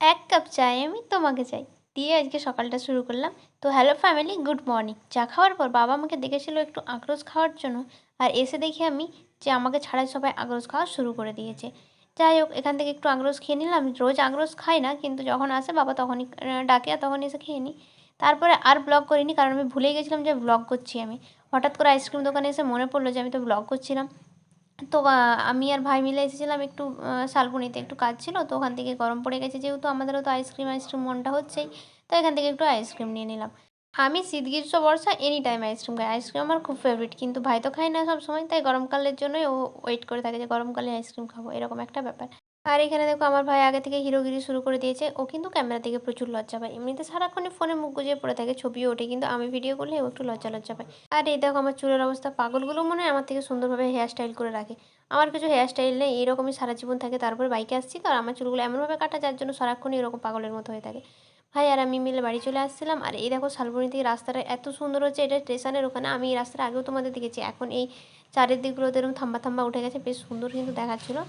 এক কাপ চাই আমি তোমাকে চাই। দিয়ে আজকে সকালটা শুরু করলাম। তো হ্যালো ফ্যামিলি গুড মর্নিং চা খাওয়ার পর বাবা আমাকে ডেকেছিল একটু আখরোজ খাওয়ার জন্য। আর এসে দেখি আমি যে আমাকে ছাড়াই সবাই আখরোজ খাওয়া শুরু করে দিয়েছে। যাই হোক, এখান থেকে একটু আখরোজ খেয়ে নিলাম। রোজ আখরোজ খাই না, কিন্তু যখন আসে বাবা তখনই ডাকে আর তখনই এসে খেয়ে নিই। তারপরে আর ব্লগ করিনি, কারণ আমি ভুলে গেছিলাম যে ব্লগ করছি আমি। হঠাৎ করে আইসক্রিম দোকানে এসে মনে পড়ল যে আমি তো ব্লগ করছিলাম। তো আমি আর ভাই মিলে এসেছিলাম একটু শালবনিতে একটু কাজ ছিল, তো ওখান থেকে গরম পড়ে গেছে যেহেতু আমাদেরও তো আইসক্রিম আইসক্রিম মনটা হচ্ছেই, তো এখান থেকে একটু আইসক্রিম নিয়ে নিলাম। আমি শীত গ্রীষ্ম বর্ষা এনি টাইম আইসক্রিম খাই, আইসক্রিম আমার খুব ফেভারিট কিন্তু ভাই তো খাই না সব সময় তাই গরমকালের জন্যই ও ওয়েট করে থাকে যে গরমকালে আইসক্রিম খাব, এরকম একটা ব্যাপার। আর এখানে দেখো আমার ভাই আগে থেকে হিরোগিরি শুরু করে দিয়েছে। ও কিন্তু ক্যামেরা থেকে প্রচুর লজ্জা পায়। এমনিতে সারাক্ষণই ফোনে মুখ গুজিয়ে পড়ে থাকে, ছবিও ওঠে, কিন্তু আমি ভিডিও করলে ও একটু লজ্জা লজ্জা পায়। আর এই দেখো আমার চুলের অবস্থা, পাগলগুলো মনে হয় আমার থেকে সুন্দরভাবে হেয়ার স্টাইল করে রাখে। আমার কিছু হেয়ার স্টাইল নেই, এরকমই সারা জীবন থাকে, তারপর বাইকে আসছি। তো আর আমার চুলগুলো এমনভাবে কাটা, যার জন্য সারাক্ষণই এরকম পাগলের মতো হয়ে থাকে। ভাই আর আমি মিলে বাড়ি চলে আসছিলাম। আর এই দেখো শালবনি থেকে রাস্তাটা এত সুন্দর হচ্ছে, এটা স্টেশনের ওখানে। আমি এই রাস্তাটা আগেও তোমাদের দেখেছি। এখন এই চারিদিকগুলোতে এরকম থাম্বা থাম্বা উঠে গেছে, বেশ সুন্দর কিন্তু দেখাচ্ছিলো।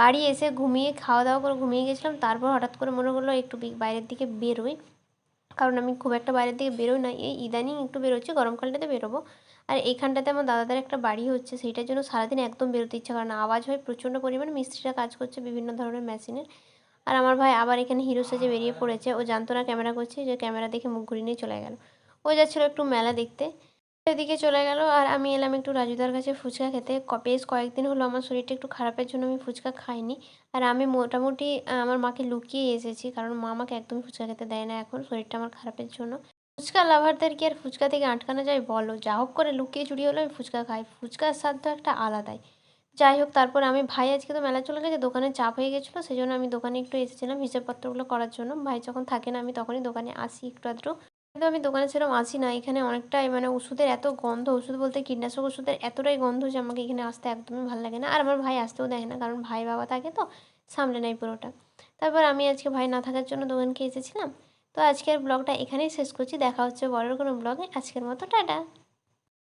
বাড়ি এসে ঘুমিয়ে খাওয়া দাওয়া করে ঘুমিয়ে গেছিলাম। তারপর হঠাৎ করে মনে করল একটু বাইরের দিকে বেরোই। কারণ আমি খুব একটা বাইরের দিকে বেরোই না। এই ইদানিং একটু বেরোচ্ছি, গরমকালটাতে বেরোবো। আর এইখানটাতে আমার দাদাদের একটা বাড়ি হচ্ছে, সেইটার জন্য সারাদিন একদম বেরোতে ইচ্ছা করে না। আওয়াজ হয় প্রচণ্ড পরিমাণে, মিস্ত্রিরা কাজ করছে বিভিন্ন ধরনের মেশিনের। আর আমার ভাই আবার এখানে হিরো সেজে বেরিয়ে পড়েছে। ও জানতো না ক্যামেরা করছে, যে ক্যামেরা দেখে মুখ ঘুরিয়ে নিয়ে চলে গেল। ও যাচ্ছিল একটু মেলা দেখতে। এদিকে চলে গেল আর আমি এলাম একটু রাজুদার কাছে ফুচকা খেতে। বেশ কয়েকদিন হলো আমার শরীরটা একটু খারাপের জন্য আমি ফুচকা খাইনি। আর আমি মোটামুটি আমার মাকে লুকিয়ে এসেছি কারণ মা আমাকে একদমই ফুচকা খেতে দেয় না এখন, শরীরটা আমার খারাপের জন্য। ফুচকা লাভারদের কি আর ফুচকা থেকে আটকানো যায় বলো? যা হোক করে লুকিয়ে চুরিয়ে হলেও আমি ফুচকা খাই। ফুচকার স্বাদ তো একটা আলাদাই। যাই হোক, তারপর আমি ভাই আজকে তো মেলা চলে গেছে, দোকানে চাপ হয়ে গেছিল সেই জন্য আমি দোকানে একটু এসেছিলাম হিসেবপত্রগুলো করার জন্য। ভাই যখন থাকে না আমি তখনই দোকানে আসি একটু আধটু। কিন্তু আমি দোকানে সেরকম আসি না। এখানে অনেকটাই মানে ওষুধের এত গন্ধ, ওষুধ বলতে কীটনাশক ওষুধের এতটাই গন্ধ যে আমাকে এখানে আসতে একদমই ভালো লাগে না। আর আমার ভাই আসতেও দেয় না, কারণ ভাই বাবা থাকে তো, সামলে নেয় পুরোটা। তারপর আমি আজকে ভাই না থাকার জন্য দোকানকে এসেছিলাম। তো আজকের ব্লগটা এখানেই শেষ করছি। দেখা হচ্ছে বড়ের কোনো ব্লগে। আজকের মতো, টাটা।